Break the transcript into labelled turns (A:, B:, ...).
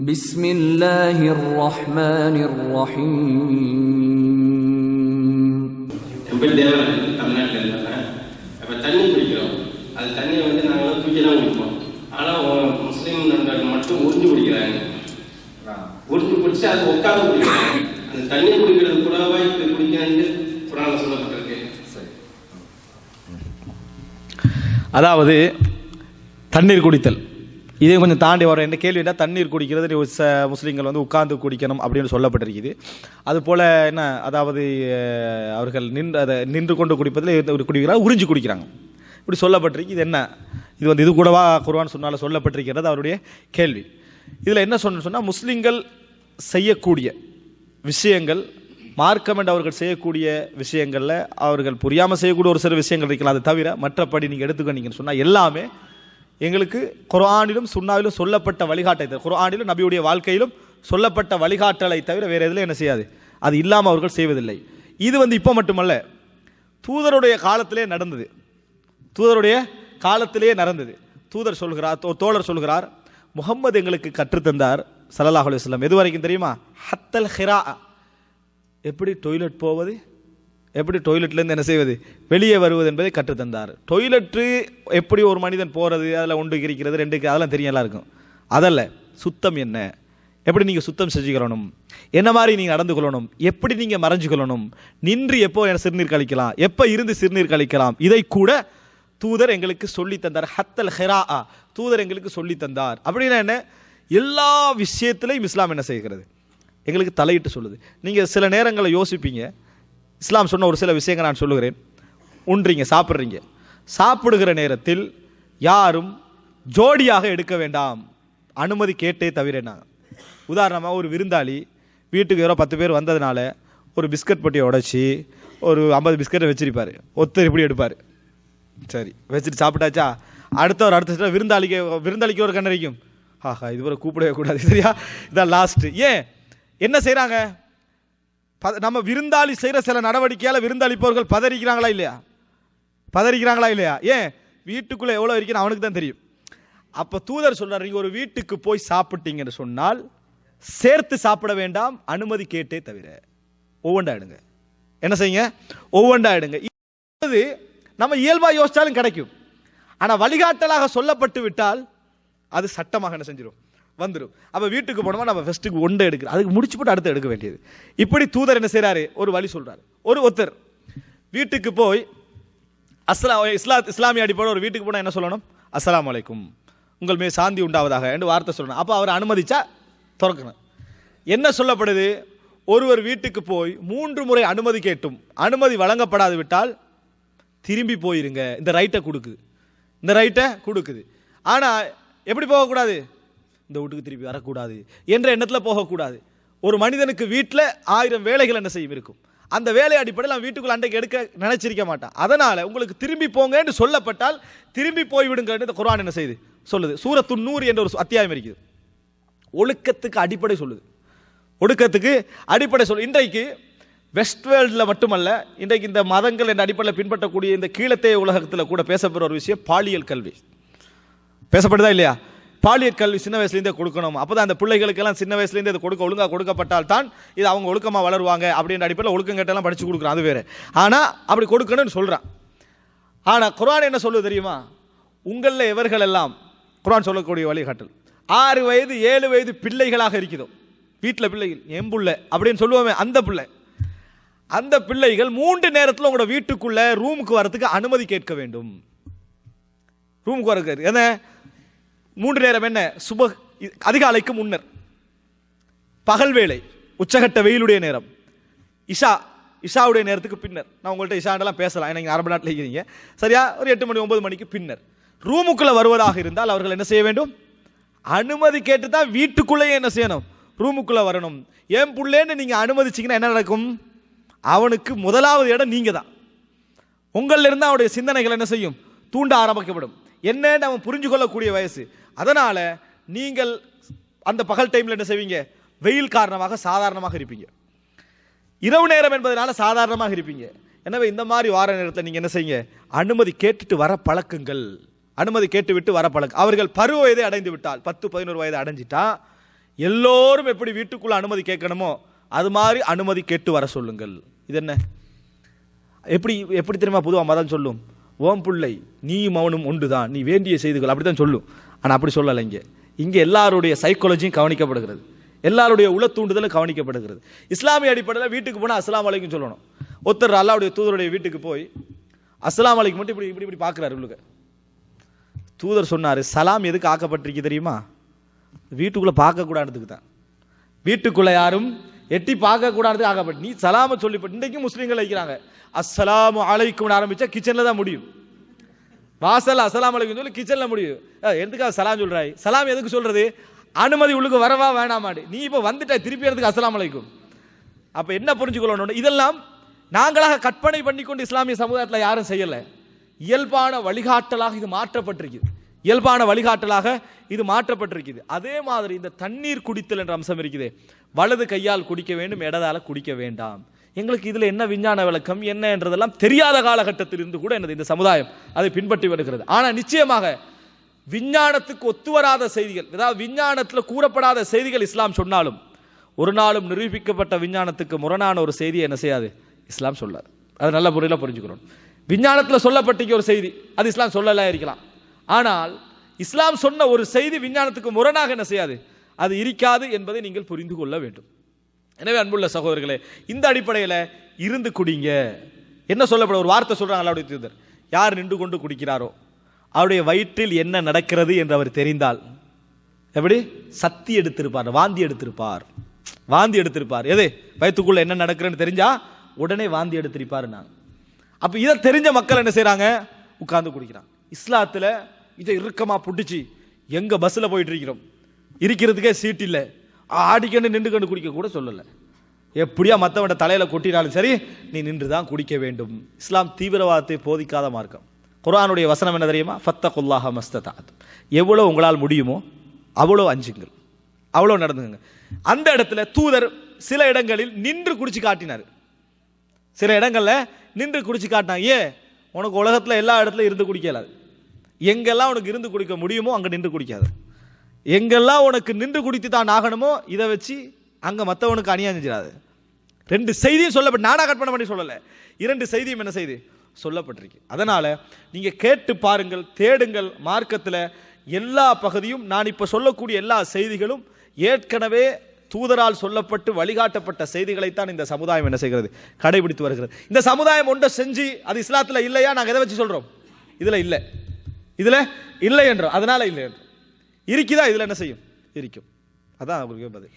A: بسم الله الرحمن الرحيم
B: என் தேவன் தமிழ்நாட்டில் இருந்தாங்க அப்போ தண்ணி குடிக்கிறோம் அது தண்ணியை வந்து நாங்கள் தூக்கி தான் குடிப்போம் ஆனால் முஸ்லீம் நண்பர்கள் மட்டும் உறிஞ்சு குடிக்கிறாங்க உறிஞ்சு குடிச்சு அது உட்காந்து குடிக்கிறாங்க அந்த தண்ணி குடிக்கிறது கூடவா இப்படி குடிக்கிறாங்க புராணம் சொல்லப்பட்டிருக்கு
C: அதாவது தண்ணீர் குடித்தல் இதே கொஞ்சம் தாண்டி வர என்ன கேள்வினா தண்ணீர் குடிக்கிறது ச முஸ்லீம்கள் வந்து உட்கார்ந்து குடிக்கணும் அப்படின்னு சொல்லப்பட்டிருக்குது. அதுபோல் என்ன அதாவது அவர்கள் நின்று அதை நின்று கொண்டு குடிப்பதில் குடிக்கிறாங்க உறிஞ்சி குடிக்கிறாங்க. இப்படி சொல்லப்பட்டிருக்கு இது என்ன? இது வந்து இது கூடவா குர்ஆன் சொன்னால சொல்லப்பட்டிருக்கிறது? அவருடைய கேள்வி. இதில் என்ன சொன்ன சொன்னால் முஸ்லீம்கள் செய்யக்கூடிய விஷயங்கள் மார்க்கம் என்று அவர்கள் செய்யக்கூடிய விஷயங்களில் அவர்கள் புரியாமல் செய்யக்கூடிய ஒரு சில விஷயங்கள் இருக்கலாம். அது தவிர மற்றபடி நீங்கள் எடுத்துக்கணிங்கன்னு சொன்னால் எல்லாமே எங்களுக்கு குர்ஆனிலும் சுண்ணாவிலும் சொல்லப்பட்ட வழிகாட்டை தவிர குர்ஆனிலும் நபியுடைய வாழ்க்கையிலும் சொல்லப்பட்ட வழிகாட்டலை தவிர வேறு எதில் என்ன செய்யாது? அது இல்லாமல் அவர்கள் செய்வதில்லை. இது வந்து இப்போ மட்டுமல்ல தூதருடைய காலத்திலே நடந்தது. தூதருடைய காலத்திலே நடந்தது. தூதர் சொல்கிறார் தோ- தோழர் சொல்கிறார் முகம்மது எங்களுக்கு கற்றுத்தந்தார் சல்லாஹ் அலுவலம் எது வரைக்கும் தெரியுமா? ஹத்தல் ஹிரா எப்படி டொய்லெட் போவது? எப்படி டொய்லெட்லேருந்து என்ன செய்வது? வெளியே வருவது என்பதை கற்றுத்தந்தார். டொய்லெட்டு எப்படி ஒரு மனிதன் போகிறது அதில் ஒன்று இருக்கிறது ரெண்டுக்கு அதெல்லாம் தெரியும் எல்லாருக்கும். அதல்ல சுத்தம் என்ன? எப்படி நீங்கள் சுத்தம் செஞ்சுக்கணும் என்ன மாதிரி நீங்கள் நடந்து கொள்ளணும்? எப்படி நீங்கள் மறைஞ்சு கொள்ளணும்? நின்று எப்போ சிறுநீர் கழிக்கலாம்? எப்போ இருந்து சிறுநீர் கழிக்கலாம்? இதை கூட தூதர் எங்களுக்கு சொல்லி தந்தார். ஹத்தல் ஹெரா தூதர் எங்களுக்கு சொல்லி தந்தார். அப்படின்னா என்ன? எல்லா விஷயத்திலையும் இஸ்லாம் என்ன செய்கிறது? எங்களுக்கு தலையிட்டு சொல்லுது. நீங்கள் சில நேரங்களில் யோசிப்பீங்க. இஸ்லாம் சொன்ன ஒரு சில விஷயங்கள் நான் சொல்லுகிறேன். உண்றீங்க சாப்பிட்றீங்க. சாப்பிடுகிற நேரத்தில் யாரும் ஜோடியாக எடுக்க வேண்டாம். அனுமதி கேட்டே தவிர நான் உதாரணமாக ஒரு விருந்தாளி வீட்டுக்கு யாரோ பத்து பேர் வந்ததுனால ஒரு பிஸ்கட் பொட்டியை உடைச்சி ஒரு ஐம்பது பிஸ்கட்டை வச்சிருப்பார். ஒத்தர் இப்படி எடுப்பார். சரி வச்சுட்டு சாப்பிட்டாச்சா? அடுத்த ஒரு அடுத்த விருந்தாளிக்கு விருந்தாளிக்கு ஒரு கண்ணறிக்கும். ஆஹா இதுவரை கூப்பிடவே கூடாது சரியா? இதான் லாஸ்ட்டு ஏன்? என்ன செய்கிறாங்க நம்ம விருந்தாளி செய்கிற சில நடவடிக்கையால் விருந்தாளிப்பவர்கள் பதறிக்கிறாங்களா இல்லையா? பதறிக்கிறாங்களா இல்லையா? ஏன்? வீட்டுக்குள்ளே எவ்வளோ இருக்குன்னு அவனுக்கு தான் தெரியும். அப்போ தூதர் சொல்கிறார் நீங்கள் ஒரு வீட்டுக்கு போய் சாப்பிட்டீங்கன்னு சொன்னால் சேர்த்து சாப்பிட வேண்டாம் அனுமதி கேட்டே தவிர. ஒவ்வொன்றா எடுங்க. என்ன செய்யுங்க? ஒவ்வொன்றா எடுங்க. இது நம்ம இயல்பாக யோசித்தாலும் கிடைக்கும். ஆனால் வழிகாட்டலாக சொல்லப்பட்டு விட்டால் அது சட்டமாக என்ன செஞ்சிடும் வந்துடும் அப்போ வீட்டுக்கு போனோமா நம்ம ஃபஸ்ட்டுக்கு ஒன்றை எடுக்கிறோம். அதுக்கு முடிச்சு போட்டு அடுத்து எடுக்க வேண்டியது. இப்படி தூதர் என்ன செய்கிறாரு ஒரு வழி சொல்கிறாரு ஒரு ஒருத்தர் வீட்டுக்கு போய் அஸ்லா இஸ்லா இஸ்லாமிய அடிப்படை ஒரு வீட்டுக்கு போனால் என்ன சொல்லணும்? அஸ்லாம் வலைக்கும் உங்கள் மீது சாந்தி உண்டாவதாக என்று வார்த்தை சொல்லணும். அப்போ அவர் அனுமதிச்சா திறக்கணும். என்ன சொல்லப்படுது? ஒருவர் வீட்டுக்கு போய் மூன்று முறை அனுமதி கேட்டும். அனுமதி வழங்கப்படாது விட்டால் திரும்பி போயிருங்க. இந்த ரைட்டை கொடுக்குது. இந்த ரைட்டை கொடுக்குது. ஆனால் எப்படி போகக்கூடாது? இந்த வீட்டுக்கு திருப்பி வரக்கூடாது. என்ற எண்ணத்தில் போகக்கூடாது. ஒரு மனிதனுக்கு வீட்டில் ஆயிரம் வேலைகள் என்ன செய்யும் இருக்கும். அந்த வேலை அடிப்படையில் அவன் வீட்டுக்குள்ள அண்டைக்கு எடுக்க நினைச்சிருக்க மாட்டான். அதனால உங்களுக்கு திரும்பி போங்கன்னு சொல்லப்பட்டால் திரும்பி போய்விடுங்கன்னு இந்த குரான் என்ன செய்யுது சொல்லுது. சூரத்து நூறு என்ற ஒரு அத்தியாயம் இருக்குது. ஒழுக்கத்துக்கு அடிப்படை சொல்லுது. ஒழுக்கத்துக்கு அடிப்படை சொல் இன்றைக்கு வெஸ்ட் வேர்ல்டில் மட்டுமல்ல இன்றைக்கு இந்த மதங்கள் என்ற அடிப்படையில் பின்பற்றக்கூடிய இந்த கீழத்தே உலகத்தில் கூட பேசப்படுற ஒரு விஷயம் பாலியல் கல்வி. பேசப்படுதா இல்லையா? பாலியல் கல்வி சின்ன வயசுலேருந்தே கொடுக்கணும். அப்போ தான் அந்த பிள்ளைகளுக்கெல்லாம் சின்ன வயசுலேருந்தே இது கொடுக்க ஒழுங்காக கொடுக்கப்பட்டால் தான் இது அவங்க ஒழுக்கமாக வளருவாங்க அப்படின்ற அடிப்படையில் ஒழுக்கம் கேட்டெல்லாம் படித்து கொடுக்குறோம் அது வேறு. ஆனால் அப்படி கொடுக்கணும்னு சொல்கிறான் ஆனால் குரான் என்ன சொல்லுது தெரியுமா? உங்களில் இவர்கள் எல்லாம் குரான் சொல்லக்கூடிய வழிகாட்டல் ஆறு வயது ஏழு வயது பிள்ளைகளாக இருக்குதோ வீட்டில் பிள்ளைகள் என் அப்படின்னு சொல்லுவோமே அந்த பிள்ளை. அந்த பிள்ளைகள் மூன்று நேரத்தில் உங்களோட வீட்டுக்குள்ளே ரூமுக்கு வரத்துக்கு அனுமதி கேட்க வேண்டும். ரூமுக்கு வரக்கு என்ன? மூன்று நேரம் என்ன? சுப அதிகாலைக்கு முன்னர். பகல் வேலை உச்சகட்ட வெயிலுடைய நேரம். இஷா இஷாவுடைய நேரத்துக்கு பின்னர். நான் உங்கள்கிட்ட இஷாண்டெல்லாம் பேசலாம். ஏன்னா நீங்கள் அரபு நாட்டில் இருக்கிறீங்க சரியா? ஒரு எட்டு மணி ஒன்பது மணிக்கு பின்னர். ரூமுக்குள்ளே வருவதாக இருந்தால் அவர்கள் என்ன செய்ய வேண்டும்? அனுமதி கேட்டு தான் வீட்டுக்குள்ளேயே என்ன செய்யணும்? ரூமுக்குள்ளே வரணும். என் புள்ளேன்னு நீங்கள் அனுமதிச்சிங்கன்னா என்ன நடக்கும்? அவனுக்கு முதலாவது இடம் நீங்கள் தான் உங்களிலிருந்து அவனுடைய சிந்தனைகள் என்ன செய்யும்? தூண்ட ஆரம்பிக்கப்படும். என்னன்னு அவன் புரிஞ்சு கொள்ளக்கூடிய வயசு. அதனால் நீங்கள் அந்த பகல் டைமில் என்ன செய்வீங்க? வெயில் காரணமாக சாதாரணமாக இருப்பீங்க. இரவு நேரம் என்பதனால சாதாரணமாக இருப்பீங்க. எனவே இந்த மாதிரி வார நேரத்தில் நீங்கள் என்ன செய்யுங்க? அனுமதி கேட்டுட்டு வர பழக்குங்கள். அனுமதி கேட்டுவிட்டு வர பழக்கம் அவர்கள் பருவ வயதை அடைந்து விட்டால் பத்து பதினோரு வயது அடைஞ்சிட்டா எல்லோரும் எப்படி வீட்டுக்குள்ளே அனுமதி கேட்கணுமோ அது மாதிரி அனுமதி கேட்டு வர சொல்லுங்கள். இது என்ன? எப்படி எப்படி தெரியுமா? பொதுவாக மதம் சொல்லும் ஓம் பிள்ளை நீயும் ஒன்று தான் நீ வேண்டிய செய்திகள் அப்படி தான் சொல்லும். ஆனால் அப்படி சொல்லலை இங்கே. இங்கே எல்லாருடைய சைக்காலஜியும் கவனிக்கப்படுகிறது. எல்லாருடைய உள தூண்டுதலும் கவனிக்கப்படுகிறது. இஸ்லாமிய அடிப்படையில் வீட்டுக்கு போனால் அஸ்லாம் அலைக்கும் சொல்லணும். ஒருத்தர் அல்லாவுடைய தூதருடைய வீட்டுக்கு போய் அஸ்லாம் வலைக்கு மட்டும் இப்படி இப்படி இப்படி பார்க்குறாரு உள்ளுக்க தூதர் சொன்னார் சலாம் எதுக்கு ஆக்கப்பட்டிருக்கு தெரியுமா? வீட்டுக்குள்ளே பார்க்கக்கூடாதுக்கு தான். வீட்டுக்குள்ளே யாரும் எட்டி பார்க்கக்கூடாது ஆகப்பட்டு நீ சலாம சொல்லிப்பட்டு இன்றைக்கும் முஸ்லீம்கள் வைக்கிறாங்க அஸ்ஸலாமு அலைக்கும் ஆரம்பித்தா கிச்சனில் தான் முடியும். வாசல் அசலாம் அலைக்கும் சொல்லி கிச்சனில் முடியும் எதுக்காக சலாம் சொல்கிறாய் சலாம் எதுக்கு சொல்கிறது அனுமதி உள்ளுக்கு வரவா வேணாமாடி. நீ இப்போ வந்துட்ட திருப்பி எதுக்கு அசலாம் அலைக்கும். அப்போ என்ன புரிஞ்சுக்கொள்ளணும் இதெல்லாம் நாங்களாக கற்பனை பண்ணிக்கொண்டு இஸ்லாமிய சமுதாயத்தில் யாரும் செய்யலை. இயல்பான வழிகாட்டலாக இது மாற்றப்பட்டிருக்குது. இயல்பான வழிகாட்டலாக இது மாற்றப்பட்டிருக்குது. அதே மாதிரி இந்த தண்ணீர் குடித்தல் என்ற அம்சம் இருக்குது. வலது கையால் குடிக்க வேண்டும் இடதால குடிக்க வேண்டாம். எங்களுக்கு இதில் என்ன விஞ்ஞான விளக்கம் என்ன என்றதெல்லாம் தெரியாத காலகட்டத்தில் இருந்து கூட எனது இந்த சமுதாயம் அதை பின்பற்றி வருகிறது. ஆனால் நிச்சயமாக விஞ்ஞானத்துக்கு ஒத்துவராத செய்திகள் அதாவது விஞ்ஞானத்தில் கூறப்படாத செய்திகள் இஸ்லாம் சொன்னாலும் ஒரு நாளும் நிரூபிக்கப்பட்ட விஞ்ஞானத்துக்கு முரணான ஒரு செய்தியை என்ன செய்யாது? இஸ்லாம் சொல்லாது. அது நல்ல முறையில் புரிஞ்சுக்கிறோம் விஞ்ஞானத்தில் சொல்லப்பட்டிக்க ஒரு செய்தி அது இஸ்லாம் சொல்லலாம் இருக்கலாம். ஆனால் இஸ்லாம் சொன்ன ஒரு செய்தி விஞ்ஞானத்துக்கு முரணாக என்ன செய்யாது? அது இருக்காது என்பதை நீங்கள் புரிந்து கொள்ள வேண்டும். எனவே அன்புள்ள சகோதரர்களே இந்த அடிப்படையில் இருந்து குடிங்க. என்ன சொல்லப்பட ஒரு வார்த்தை சொல்கிறாங்க அல்லாவுடைய தூதர். யார் நின்று கொண்டு குடிக்கிறாரோ அவருடைய வயிற்றில் என்ன நடக்கிறது என்று அவர் தெரிந்தால் எப்படி? சத்தி எடுத்திருப்பார் வாந்தி எடுத்திருப்பார். வாந்தி எடுத்திருப்பார். எது? வயிற்றுக்குள்ளே என்ன நடக்கிறேன்னு தெரிஞ்சா உடனே வாந்தி எடுத்திருப்பார் நான் அப்போ இதை தெரிஞ்ச மக்கள் என்ன செய்கிறாங்க உட்கார்ந்து குடிக்கிறாங்க. இஸ்லாத்தில் இதை இறுக்கமாக பிடிச்சி எங்கே பஸ்ஸில் போயிட்டு இருக்கிறோம். இருக்கிறதுக்கே சீட் இல்லை. ஆடிக்கண்டு நின்று கண்டு குடிக்க கூட சொல்லலை. எப்படியா மற்றவன் தலையில் கொட்டினாலும் சரி நீ நின்று தான் குடிக்க வேண்டும். இஸ்லாம் தீவிரவாதத்தை போதிக்காத மார்க்கம். குரானுடைய வசனம் என்ன தெரியுமா? ஃபத்த குல்லாஹ மஸ்ததாத். எவ்வளோ உங்களால் முடியுமோ அவ்வளோ அஞ்சுங்கள். அவ்வளோ நடந்துங்க அந்த இடத்துல தூதர் சில இடங்களில் நின்று குடிச்சு காட்டினார். சில இடங்களில் நின்று குடிச்சு காட்டினாங்க. ஏன் உனக்கு உலகத்தில் எல்லா இடத்துலையும் இருந்து குடிக்கலாது எங்கெல்லாம் உனக்கு இருந்து குடிக்க முடியுமோ அங்கே நின்று குடிக்காது. எங்கெல்லாம் உனக்கு நின்று குடித்து தான் ஆகணுமோ இதை வச்சு அங்கே மற்றவனுக்கு அணியா செஞ்சிடாது. ரெண்டு செய்தியும் சொல்லப்பட்டு நானாக கற்பனை பண்ணி சொல்லலை. இரண்டு செய்தியும் என்ன செய்தி? சொல்லப்பட்டிருக்கு. அதனால் நீங்கள் கேட்டு பாருங்கள் தேடுங்கள் மார்க்கத்தில் எல்லா பகுதியும் நான் இப்போ சொல்லக்கூடிய எல்லா செய்திகளும் ஏற்கனவே தூதரால் சொல்லப்பட்டு வழிகாட்டப்பட்ட செய்திகளைத்தான் இந்த சமுதாயம் என்ன செய்கிறது? கடைபிடித்து வருகிறது. இந்த சமுதாயம் ஒன்றை செஞ்சு அது இஸ்லாத்தில் இல்லையா? நாங்கள் எதை வச்சு சொல்கிறோம் இதில் இல்லை. இதில் இல்லை என்றோம். அதனால் இல்லை என்றோம். இருக்குதா இதுல என்ன செய்யும்? இருக்கும். அதான் அவருக்கு பதில்.